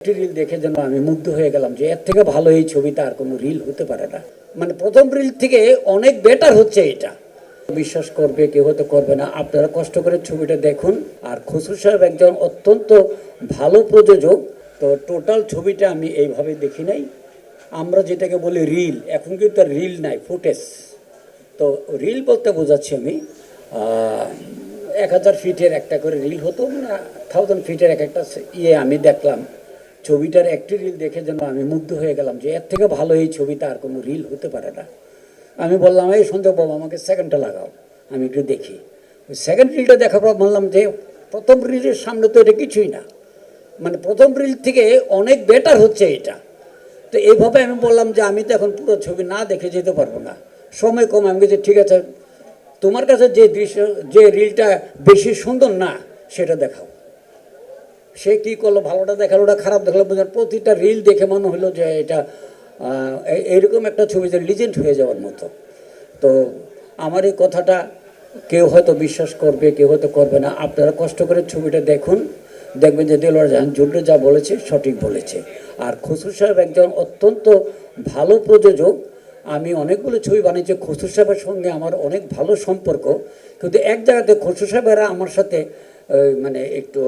একটি রিল দেখে যেন আমি মুগ্ধ হয়ে গেলাম যে এর থেকে ভালো এই ছবিটা আর কোনো রিল হতে পারে না। মানে প্রথম রিল থেকে অনেক বেটার হচ্ছে এটা। বিশ্বাস করবে, কেউ হয়তো করবে না। আপনারা কষ্ট করে ছবিটা দেখুন। আর খসরু সাহেব একজন অত্যন্ত ভালো প্রযোজক। তো টোটাল ছবিটা আমি এইভাবে দেখি নাই। আমরা যেটাকে বলি রিল এখন কিন্তু আর রিল নাই ফুটেজ তো রিল বলতে বোঝাচ্ছি আমি এক হাজার ফিটের একটা করে রিল হতো না থাউজেন্ড ফিটের এক একটা ইয়ে আমি দেখলাম। ছবিটার একটি রিল দেখে যেন আমি মুগ্ধ হয়ে গেলাম যে এর থেকে ভালো এই ছবিটা আর কোনো রিল হতে পারে না। আমি বললাম, এই সন্দেহ বাবা, আমাকে সেকেন্ডটা লাগাও, আমি একটু দেখি। ওই সেকেন্ড রিলটা দেখার পর বললাম যে, প্রথম রিলের সামনে তো এটা কিছুই না। মানে প্রথম রিল থেকে অনেক বেটার হচ্ছে এটা। তো এইভাবে আমি বললাম যে, আমি তো এখন পুরো ছবি না দেখে যেতে পারব না। সময় কম। আমি বলছি, ঠিক আছে, তোমার কাছে যে দৃশ্য, যে রিলটা বেশি সুন্দর না, সেটা দেখাও। সে কী করল? ভালোটা দেখাল ওটা খারাপ দেখাল? বোঝার প্রতিটা রিল দেখে মনে হলো যে এটা এইরকম একটা ছবি যে লিজেন্ড হয়ে যাওয়ার মতো। তো আমার এই কথাটা কেউ হয়তো বিশ্বাস করবে, কেউ হয়তো করবে না। আপনারা কষ্ট করে ছবিটা দেখুন। দেখবেন যে দেলোয়ার জাহান জুড্ডু যা বলেছে, সঠিক বলেছে। আর খসরু সাহেব একজন অত্যন্ত ভালো প্রযোজক। আমি অনেকগুলো ছবি বানিয়েছি। খসরু সাহেবের সঙ্গে আমার অনেক ভালো সম্পর্ক। কিন্তু এক জায়গাতে খসরু সাহেবেরা আমার সাথে মানে একটু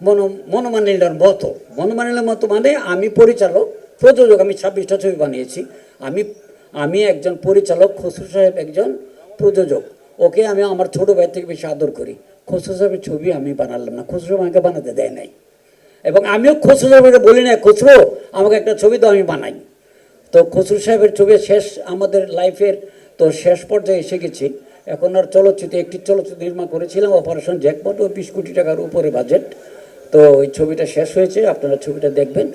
মনো মনোমানিলার মতো। মনোমানিলার মতো মানে আমি পরিচালক, প্রযোজক, আমি ছাব্বিশটা ছবি বানিয়েছি। আমি আমি একজন পরিচালক, খসরু সাহেব একজন প্রযোজক। ওকে আমি আমার ছোটো ভাই থেকে বেশি আদর করি। খসরু সাহেবের ছবি আমি বানালাম না। খসরু সাহেব আমাকে বানাতে দেয় নাই। এবং আমিও খসরু সাহেবকে বলি না খসরু, আমাকে একটা ছবি তো আমি বানাই। তো খসরু সাহেবের ছবি শেষ আমাদের লাইফের, তো শেষ পর্যায়ে এসে গেছি। এখন আর চলচ্চিত্র একটি চলচ্চিত্র নির্মাণ করেছিলাম অপারেশন জ্যাকপট ও বিশ কোটি টাকার উপরে বাজেট তো ওই ছবিটা শেষ হয়েছে আপনারা ছবিটা দেখবেন।